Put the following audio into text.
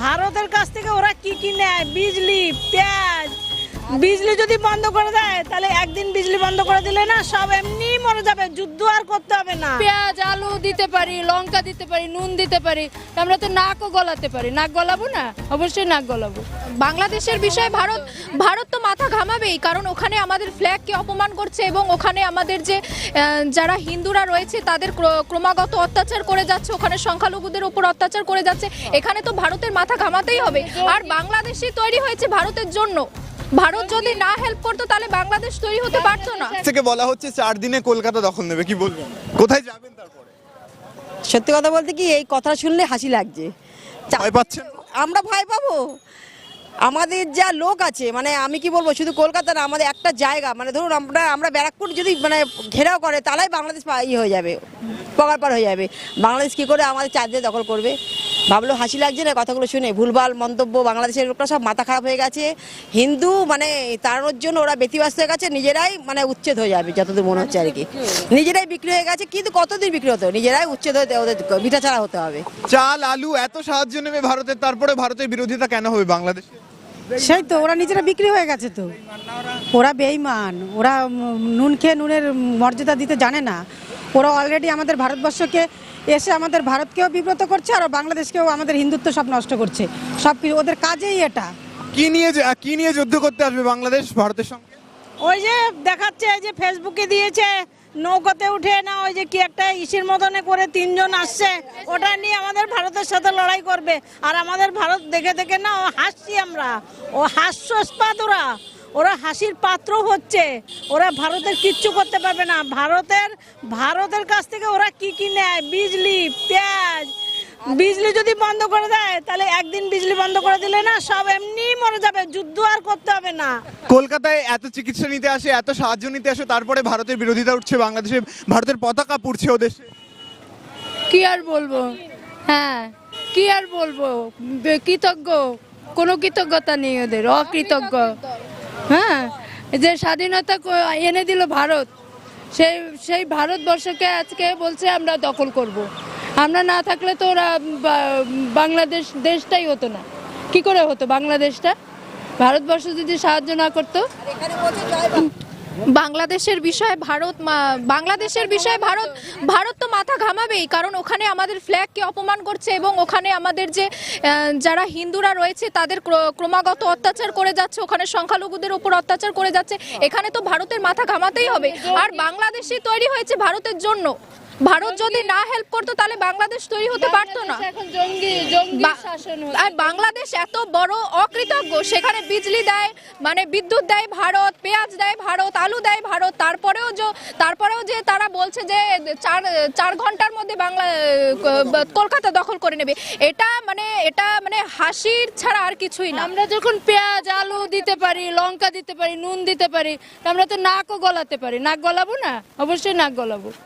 ভারতের কাছ থেকে ওরা কি কি নেয়? বিজলি, পেঁয়াজ। বিজলি যদি বন্ধ করে দেয়, তাহলে একদিন বিজলি বন্ধ করে দিলে না সব এমনি মরে যাবে। যুদ্ধ আর করতে হবে না। পেঁয়াজ, আলু দিতে পারি, লঙ্কা দিতে পারি, নুন দিতে পারি। আমরা তো নাকও গলাতে পারি। নাক গলাবো না? অবশ্যই নাক গলাবো। বাংলাদেশের বিষয়ে ভারত ভারত তো ঘামাবেই কারণ ওখানে আমাদের ফ্ল্যাগকে অপমান করছে এবং ওখানে আমাদের যে যারা হিন্দুরা রয়েছে তাদের ক্রমাগত অত্যাচার করে যাচ্ছে ওখানে সংখ্যালঘুদের উপর অত্যাচার করে যাচ্ছে। এখানে তো ভারতের মাথা ঘামাতেই হবে। আর বাংলাদেশই তৈরি হয়েছে ভারতের জন্য। ভারত যদি না হেল্প করতো তাহলে বাংলাদেশ তৈরি হতে পারতো না। থেকে বলা হচ্ছে চার দিনে কলকাতা দখল নেবে। কি বলবেন? কোথায় যাবেন তারপরে? সত্যি কথা বলতে কি এই কথা শুনলে হাসি লাগছে। আমরা ভয় পাবো। আমাদের যা লোক আছে মানে আমি কি বলব, শুধু কলকাতা না, আমাদের একটা জায়গা মানে ধরুন আমরা আমরা ব্যারাকপুর যদি মানে ঘেরাও করে, তাহলেই বাংলাদেশ ই হয়ে যাবে পকার পার হয়ে যাবে। বাংলাদেশ কি করে আমাদের চারদিকে দখল করবে? ভাবলো হাসি লাগছে না কথাগুলো শুনে। ভুলভাল মন্তব্য বাংলাদেশের লোকরা সব মাথা খারাপ হয়ে গেছে। হিন্দু মানে তাড়ানোর জন্য ওরা ব্যতিব্যস্ত হয়ে গেছে নিজেরাই মানে উচ্ছেদ হয়ে যাবে যতদূর মনে হচ্ছে আর কি। নিজেরাই বিক্রি হয়ে গেছে কিন্তু কতদিন বিক্রি হতো? নিজেরাই উচ্ছেদ হতে ওদের বিটা ছাড়া হতে হবে। চাল আলু এত সাহায্য নেবে ভারতের তারপরে ভারতের বিরোধিতা কেন হবে বাংলাদেশে? সেই তো ওরা নিজেরা বিক্রি হয়ে গেছে তো। ওরা বেইমান ওরা নুন খেয়ে নুনের মর্যাদা দিতে জানে না। ওরা অলরেডি আমাদের ভারতবর্ষকে এসে আমাদের ভারতকেও বিব্রত করছে আর বাংলাদেশকেও আমাদের হিন্দুত্ব সব নষ্ট করছে। সব কিছু ওদের কাজেই এটা? কি নিয়ে কি নিয়ে যুদ্ধ করতে আসবে বাংলাদেশ ভারতের সঙ্গে? ওই যে দেখাচ্ছে এই যে ফেসবুকে দিয়েছে নৌকাতে উঠে না ওই যে কি একটা ইসির মতনে করে তিনজন আসছে ওটা নিয়ে আমাদের ভারতের সাথে লড়াই করবে। আর আমাদের ভারত দেখে দেখে না ও হাসছি আমরা। ও হাস্যস্পাদ ওরা ওরা হাসির পাত্র হচ্ছে। ওরা ভারতের কিচ্ছু করতে পারবে না। ভারতের ভারতের কাছ থেকে ওরা কি কি নেয়? বিজলি পেঁয়াজ। বিজলি যদি বন্ধ করে দেয় তাহলে একদিন বিজলি বন্ধ করে দিলে না সব এমনি মরে যাবে। যুদ্ধ আর করতে হবে না। কলকাতায় এত চিকিৎসা নিতে আসে এত সাহায্য নিতে আসে তারপরে ভারতের বিরোধিতা উঠছে বাংলাদেশে ভারতের পতাকা পুড়ছে ও দেশে। কি আর বলব? হ্যাঁ কি আর বলব? কৃতজ্ঞ। কোনো কৃতজ্ঞতা নেই ওদের অকৃতজ্ঞ। হ্যাঁ যে স্বাধীনতা এনে দিল ভারত, সেই সেই ভারতবর্ষকে আজকে বলছে আমরা দখল করব। আমরা না থাকলে তো ওরা বাংলাদেশ দেশটাই হতো না। কি করে হতো বাংলাদেশটা? ভারতবর্ষ যদি সাহায্য না করতো? বাংলাদেশের বিষয়ে ভারত বাংলাদেশের বিষয়ে ভারত ভারত মাথা ঘামাবেই, কারণ ওখানে আমাদের ফ্ল্যাগকে অপমান করছে এবং ওখানে আমাদের যে যারা হিন্দুরা রয়েছে, তাদের ক্র- ক্রমাগত অত্যাচার করে যাচ্ছে, ওখানে সংখ্যালঘুদের উপর অত্যাচার করে যাচ্ছে। এখানে তো ভারতের মাথা ঘামাতেই হবে। আর বাংলাদেশই তৈরি হয়েছে ভারতের জন্য। ভারত যদি না হেল্প করতো তাহলে বাংলাদেশ তৈরি হতে পারতো না। আর বাংলাদেশ এত বড় অকৃতজ্ঞ সেখানে বিজলি দেয় মানে বিদ্যুৎ দেয় ভারত পেঁয়াজ দেয় ভারত আলু দেয় ভারত তারপরেও যে তারপরেও যে তারা বলছে যে চার চার ঘণ্টার মধ্যে বাংলা কলকাতা দখল করে নেবে। এটা মানে এটা মানে হাসির ছাড়া আর কিছুই না। আমরা যখন পেঁয়াজ আলু দিতে পারি লঙ্কা দিতে পারি নুন দিতে পারি আমরা তো নাকও গলাতে পারি। নাক গলাবো না? অবশ্যই নাক গলাবো।